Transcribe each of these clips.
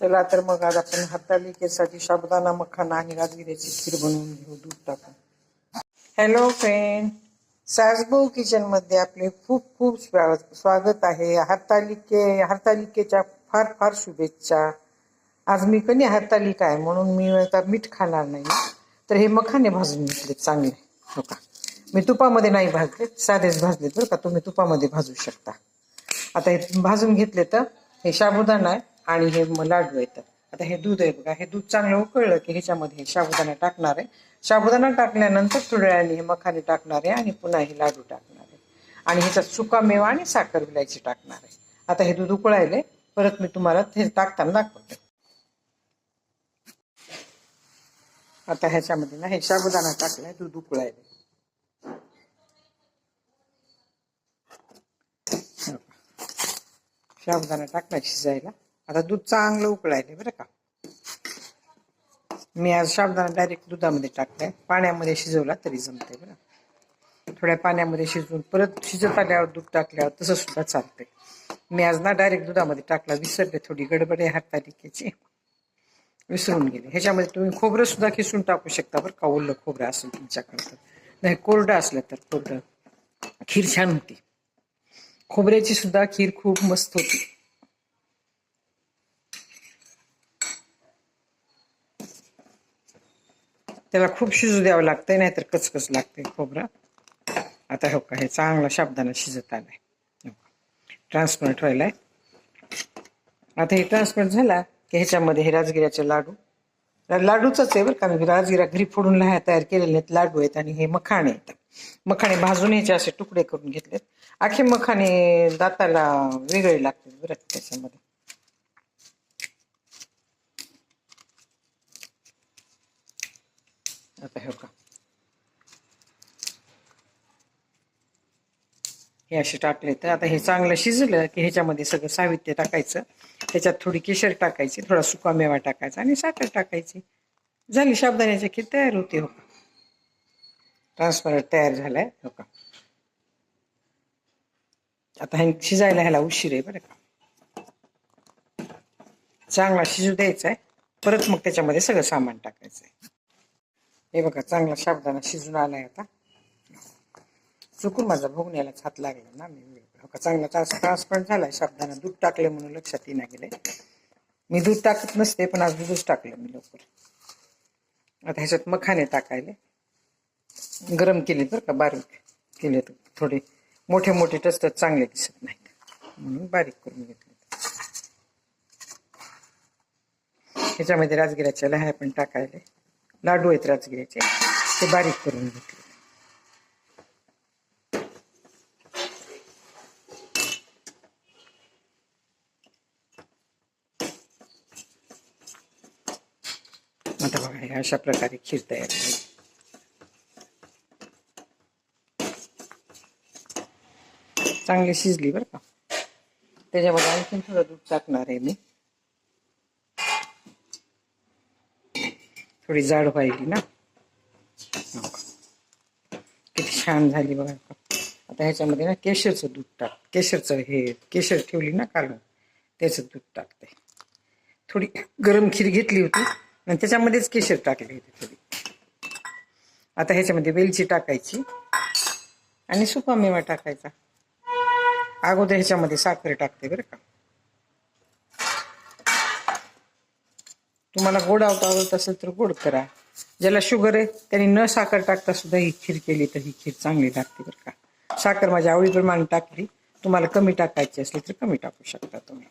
चला तर मग आज आपण हरतालिकेसाठी साबुदाणा मखाना आणि राजगिऱ्याची खीर बनवून घेऊ. दूध टाकून. हॅलो फ्रेंड सासभाऊ किचनमध्ये आपले खूप खूप स्वा- स्वागत आहे. हरतालिके हरतालिकेच्या फार फार शुभेच्छा. आज मी कधी हरतालिका आहे म्हणून मी आता मीठ खाणार नाही. तर हे मखाने भाजून घेतले चांगले. हो का? मी तुपामध्ये नाही भाजले साधेच भाजलेत तर का? तुम्ही तुपामध्ये भाजू शकता. आता हे भाजून घेतले तर हे साबुदाणा आहे. आणि हे लाडू आहेत आता हे दूध आहे बघा हे दूध चांगलं उकळलं की ह्याच्यामध्ये साबुदाणा टाकणार आहे. साबुदाणा टाकल्यानंतर थोड्या हे मखाने टाकणार आहे आणि पुन्हा हे लाडू टाकणार आहे. आणि ह्याच्यात सुका मेवा आणि साखर विलायची टाकणार आहे. आता हे दूध उकळायले परत मी तुम्हाला हे टाकताना दाखवते. आता ह्याच्यामध्ये ना हे साबुदाणा टाकलाय दूध उकळायले साबुदाणा टाकला शिजायला. आता दूध चांगलं उकळायले बरं का. मी आज साबदाना डायरेक्ट दुधामध्ये टाकलाय. पाण्यामध्ये शिजवला तरी जमते बरं. थोड्या पाण्यामध्ये शिजवून परत शिजत आल्यावर दूध टाकल्यावर तसं सुद्धा चालतंय. मी आज ना डायरेक्ट दुधामध्ये टाकला. विसरले थोडी गडबड आहे हातालिकेची विसरून गेले. ह्याच्यामध्ये तुम्ही खोबरं सुद्धा किसून टाकू शकता बरं का. ओलं खोबरं असेल तुमच्याकडं तर. नाही कोरडं असलं तर कोरडं. खीर छान होती. खोबऱ्याची सुद्धा खीर खूप मस्त होती. त्याला खूप शिजू द्यावं लागतंय नाहीतर कचकच लागते खोबरं. आता हो का हे चांगला शाबदाना शिजत आलाय. ट्रान्सपरंट हो व्हायलाय. आता हे ट्रान्सपरंट झाला की ह्याच्यामध्ये हे राजगिऱ्याचे लाडू. लाडूचाच आहे बरं का मी राजगिरा घरी फोडून लाह्या तयार केलेले आहेत लाडू आहेत आणि हे मखाणे आहेत. मखाणे भाजून ह्याचे असे तुकडे करून घेतलेत. आखे मखाणे दाताला वेगळे लागतात बरं त्याच्यामध्ये. आता हे का हे असे टाकले तर आता हे चांगलं शिजलं की ह्याच्यामध्ये सगळं साहित्य टाकायचं. त्याच्यात थोडी केशर टाकायची थोडा सुका मेवा टाकायचा आणि साखर टाकायची. झाली साबदाण्याची खीर तयार होते हो का? ट्रान्सफर तयार झालाय हो का? आता हे शिजायला ह्याला उशीर आहे बरं का. चांगला शिजू द्यायचा आहे परत मग त्याच्यामध्ये सगळं सामान टाकायचं आहे हे बघा चांगला शाबदाना शिजून आलाय आता. चुकून माझा भोगण्यालाच हात लागला ना मी हो चांगला त्रास त्रास पण झाला झालाय साबदाणा दूध टाकले म्हणून लक्षात येईना गेले मी दूध टाकत नसते पण आज दूधच टाकलं मी लवकर. आता ह्याच्यात मखाने टाकायले. गरम केले बरं का बारीक केले तर थोडे मोठे मोठे टसतात चांगले दिसत नाहीत. म्हणून बारीक करून घेतले. ह्याच्यामध्ये राजगिऱ्याच्या लह्या पण टाकायला. लाडू आहेत राजगिऱ्याचे. ते बारीक करून घेतले. आता बघा अशा प्रकारे खीर तयार झाली. चांगली शिजली बरं का? त्याच्यामध्ये आणखीन थोडं दूध टाकणार आहे मी. थोडी जाड व्हायली ना. किती छान झाली बघा. आता ह्याच्यामध्ये ना केशरचं दूध टाक. केशरचं हे केशर ठेवली ना काढून त्याचं दूध टाकते. थोडी गरम खीर घेतली होती आणि त्याच्यामध्येच केशर टाकले होते थोडी. आता ह्याच्यामध्ये वेलची टाकायची आणि सुका मेवा टाकायचा. अगोदर ह्याच्यामध्ये साखर टाकते बरं का. तुम्हाला गोड आवडत असेल तर गोड करा. ज्याला शुगर आहे त्यांनी न साखर टाकता सुद्धा ही खीर केली तर ही खीर चांगली लागते बरं का. साखर माझ्या आवडीप्रमाणे टाकली. तुम्हाला कमी टाकायची असली तर कमी टाकू शकता तुम्ही.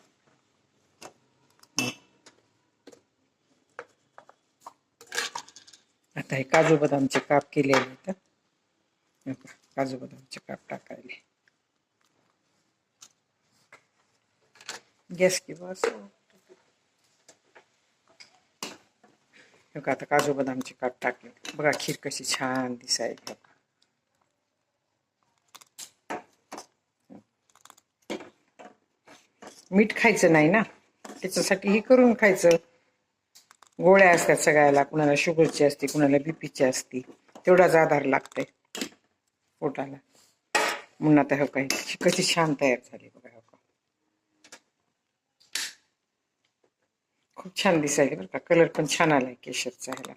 आता हे काजू बदामचे काप केलेले आहेत. काजू बदामचे काप टाकायले. गॅस किंवा असं हे बघा आता काजू बदामची काप टाकली बघा खीर कशी छान दिसायली बघा मीठ खायचं नाही ना त्याच्यासाठी हे करून खायचं गोळ्या असतात सगळ्याला कुणाला शुगरची असते कुणाला बीपीची असते तेवढाच आधार लागतंय पोटाला म्हणून आता हो काही कशी छान तयार झाली बघा हो का खूप छान दिसायला बरं का. कलर पण छान आलाय केशरचा ह्याला.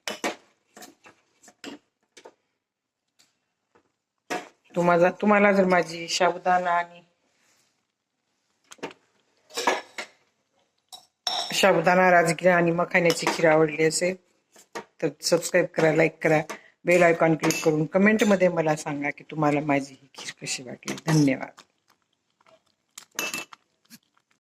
तुम्हाला तुम्हाला जर माझी शाबुदाना आणि शाबुदाना राजगिरा आणि मखाण्याची खीर आवडली असेल तर सबस्क्राईब करा लाईक करा. बेल आयकॉन क्लिक करून कमेंटमध्ये मला सांगा की तुम्हाला माझी ही खीर कशी वाटली. धन्यवाद.